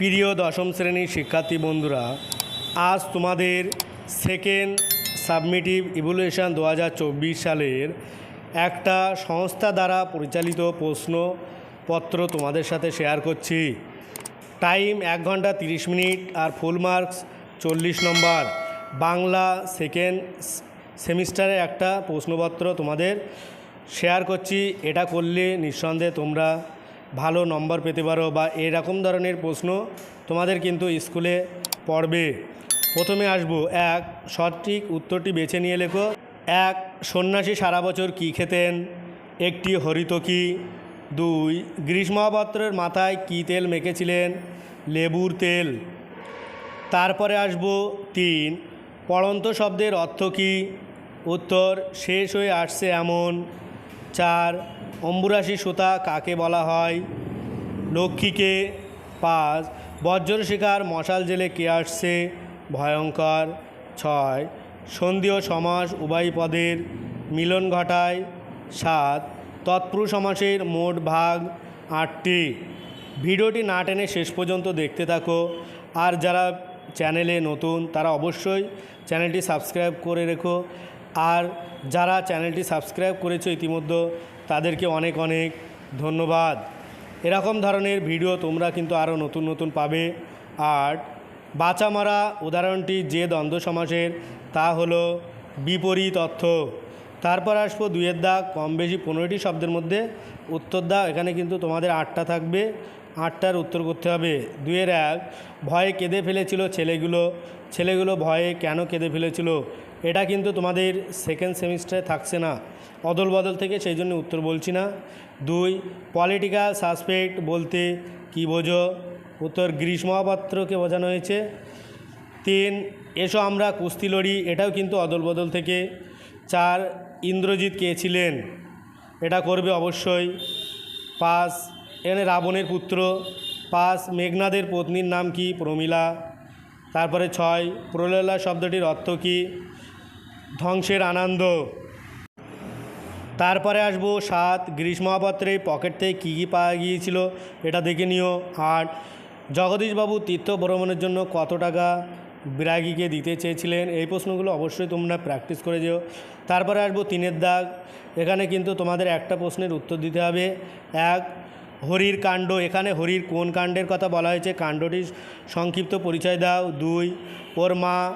প্রিয় দশম শ্রেণির শিক্ষার্থী বন্ধুরা, আজ তোমাদের সেকেন্ড সাবমিটিভ ইভ্যালুয়েশন দু সালের একটা সংস্থা দ্বারা পরিচালিত প্রশ্নপত্র তোমাদের সাথে শেয়ার করছি। টাইম এক ঘণ্টা তিরিশ মিনিট আর ফুল মার্কস চল্লিশ নম্বর বাংলা সেকেন্ড সেমিস্টারে একটা প্রশ্নপত্র তোমাদের শেয়ার করছি। এটা করলে নিঃসন্দেহে তোমরা ভালো নম্বর পেতে পারো বা এরকম ধরনের প্রশ্ন তোমাদের কিন্তু স্কুলে পড়বে। প্রথমে আসব, এক, সঠিক উত্তরটি বেছে নিয়ে লেখো। এক, সন্ন্যাসী সারা বছর কী খেতেন? একটি হরিতকি। দুই গ্রীষ্মপত্রের মাথায় কী তেল মেখেছিলেন? লেবুর তেল। তারপরে আসব, তিন, পড়ন্ত শব্দের অর্থ কী? উত্তর, শেষ হয়ে আসছে এমন। চার অম্বুরাশি সুতা কাকে বলা হয়? লক্ষ্মীকে পাঁচ, বজ্র শিকার মশাল জেলে কে আসছে? ভয়ঙ্কর। ছয় সন্ধিও সমাস উভয় পদের মিলন ঘটায়। সাত, তৎপুরুষ সমাসের মোট ভাগ আটটি। ভিডিওটি না টেনে শেষ পর্যন্ত দেখতে থাকো। আর যারা চ্যানেলে নতুন, তারা অবশ্যই চ্যানেলটি সাবস্ক্রাইব করে রেখো। আর যারা চ্যানেলটি সাবস্ক্রাইব করেছ ইতিমধ্যে, তাদেরকে অনেক অনেক ধন্যবাদ। এরকম ধরনের ভিডিও তোমরা কিন্তু আরও নতুন নতুন পাবে। আর বাঁচা মারা উদাহরণটি যে দ্বন্দ্ব সমাসের তা হলো বিপরীত অর্থ। তারপর আসব দুয়ের দাগ কম বেশি পনেরোটি শব্দের মধ্যে। উত্তর দাও এখানে কিন্তু তোমাদের আটটা থাকবে। আটটার উত্তর করতে হবে। দুয়ের এক, ভয়ে কেঁদে ফেলেছিল ছেলেগুলো। ছেলেগুলো ভয়ে কেন কেঁদে ফেলেছিল? এটা কিন্তু তোমাদের সেকেন্ড সেমিস্টারে থাকছে না। অদল বদল থেকে সেই জন্য উত্তর বলছি না। দুই পলিটিক্যাল সাসপেক্ট বলতে কি বোঝো? উত্তর গ্রীষ্মপাত্রকে বোঝানো হয়েছে। তিন, এসো আমরা কুস্তি লড়ি, এটাও কিন্তু অদল বদল থেকে। চার, ইন্দ্রজিৎ কে ছিলেন? এটা করবে অবশ্যই। পাঁচ এখানে রাবণের পুত্র। পাঁচ, মেঘনাদের পত্নীর নাম কি? প্রমীলা। তারপরে ছয় প্রলয়লা শব্দটির অর্থ কী? ধ্বংসের আনন্দ। তারপরে আসব সাত গ্রীষ্ম গ্রীষ্মপত্রে পকেট থেকে কী কী পাওয়া গিয়েছিল এটা দেখে নিও। আট, জগদীশবাবু তীর্থ ভ্রমণের জন্য কত টাকা বিরাগীকে দিতে চেয়েছিলেন? এই প্রশ্নগুলো অবশ্যই তোমরা প্র্যাকটিস করে যেও। তারপরে আসব তিনের দাগ। এখানে কিন্তু তোমাদের একটা প্রশ্নের উত্তর দিতে হবে। এক, হরির কাণ্ড। এখানে হরির কোন কাণ্ডের কথা বলা হয়েছে? কাণ্ডটি সংক্ষিপ্ত পরিচয় দাও। দুই, ওর মা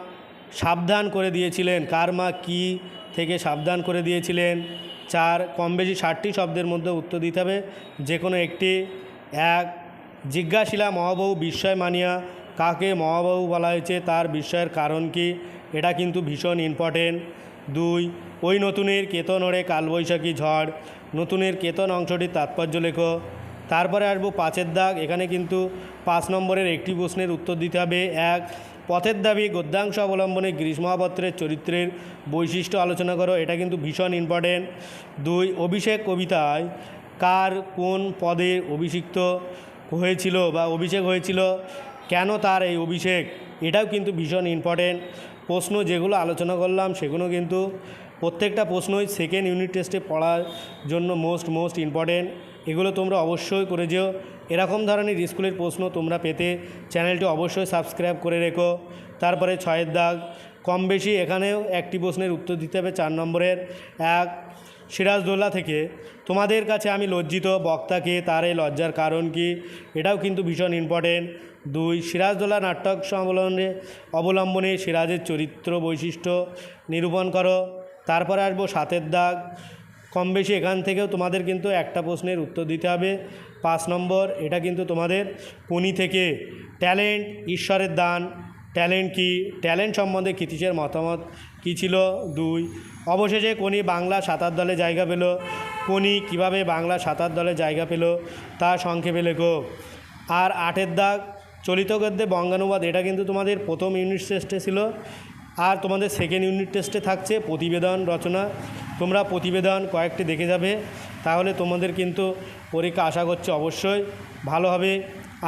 সাবধান করে দিয়েছিলেন। কার মা কী থেকে সাবধান করে দিয়েছিলেন? চার কম বেশি ষাটটি শব্দের মধ্যে উত্তর দিতে হবে। যে কোনো একটি। এক, জিজ্ঞাসিলা মহাবাবু বিস্ময় মানিয়া। কাকে মহাবাবু বলা হয়েছে? তার বিস্ময়ের কারণ কি? এটা কিন্তু ভীষণ ইম্পর্টেন্ট দুই, ওই নতুনের কেতন ওড়ে কালবৈশাখী ঝড়। নতুনের কেতন অংশটির তাৎপর্য লেখো। তারপরে আসব পাঁচের দাগ। এখানে কিন্তু পাঁচ নম্বরের একটি প্রশ্নের উত্তর দিতে হবে। এক পথের দাবি গদ্যাংশ অবলম্বনে গ্রীষ্মপত্রের চরিত্রের বৈশিষ্ট্য আলোচনা করো, এটা কিন্তু ভীষণ ইম্পর্টেন্ট দুই, অভিষেক কবিতায় কার কোন পদে অভিষিক্ত হয়েছিল বা অভিষেক হয়েছিল, কেন তার এই অভিষেক, এটাও কিন্তু ভীষণ ইম্পর্টেন্ট প্রশ্ন যেগুলো আলোচনা করলাম, সেগুলো কিন্তু প্রত্যেকটা প্রশ্নই সেকেন্ড ইউনিট টেস্টে পড়ার জন্য মোস্ট মোস্ট ইম্পর্টেন্ট এগুলো তোমরা অবশ্যই করে যেও। এরকম ধরনের স্কুলের প্রশ্ন তোমরা পেতে চ্যানেলটি অবশ্যই সাবস্ক্রাইব করে রেখো। তারপরে ছয়ের দাগ, কম বেশি এখানেও একটি প্রশ্নের উত্তর দিতে হবে চার নম্বরের। এক সিরাজদৌল্লা থেকে, তোমাদের কাছে আমি লজ্জিত বক্তাকে তার এই লজ্জার কারণ কি? এটাও কিন্তু ভীষণ ইম্পর্টেন্ট দুই সিরাজদৌল্লা নাটক অবলম্বনে অবলম্বনে সিরাজের চরিত্র বৈশিষ্ট্য নিরূপণ করো। তারপরে আসব সাতের দাগ কম বেশি এখান থেকেও তোমাদের কিন্তু একটা প্রশ্নের উত্তর দিতে হবে। পাঁচ নম্বর, এটা কিন্তু তোমাদের কোনি থেকে। ট্যালেন্ট, ঈশ্বরের দান। ট্যালেন্ট কি? ট্যালেন্ট সম্বন্ধে কৃতিশের মতামত কী ছিল? দুই, অবশেষে কোনি বাংলা সাঁতার দলে জায়গা পেল। কোনি কীভাবে বাংলা সাঁতার দলে জায়গা পেল তা সংক্ষেপে লেখো। আর আটের দাগ, চলিত গদ্যে বঙ্গানুবাদ, এটা কিন্তু তোমাদের প্রথম ইউনিট টেস্টে ছিল। আর তোমাদের সেকেন্ড ইউনিট টেস্টে থাকছে প্রতিবেদন রচনা। তোমরা প্রতিবেদন কয়েকটি দেখে যাবে, তাহলে তোমাদের কিন্তু পরীক্ষা আশা করছি অবশ্যই ভালো হবে।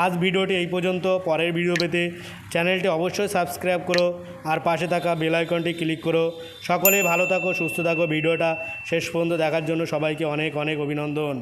আজ ভিডিওটি এই পর্যন্ত, পরের ভিডিও পেতে চ্যানেলটি অবশ্যই সাবস্ক্রাইব করো আর পাশে থাকা বেল আইকনটি ক্লিক করো। সকলে ভালো থাকো, সুস্থ থাকো। ভিডিওটা শেষ পর্যন্ত দেখার জন্য সবাইকে অনেক অনেক অভিনন্দন।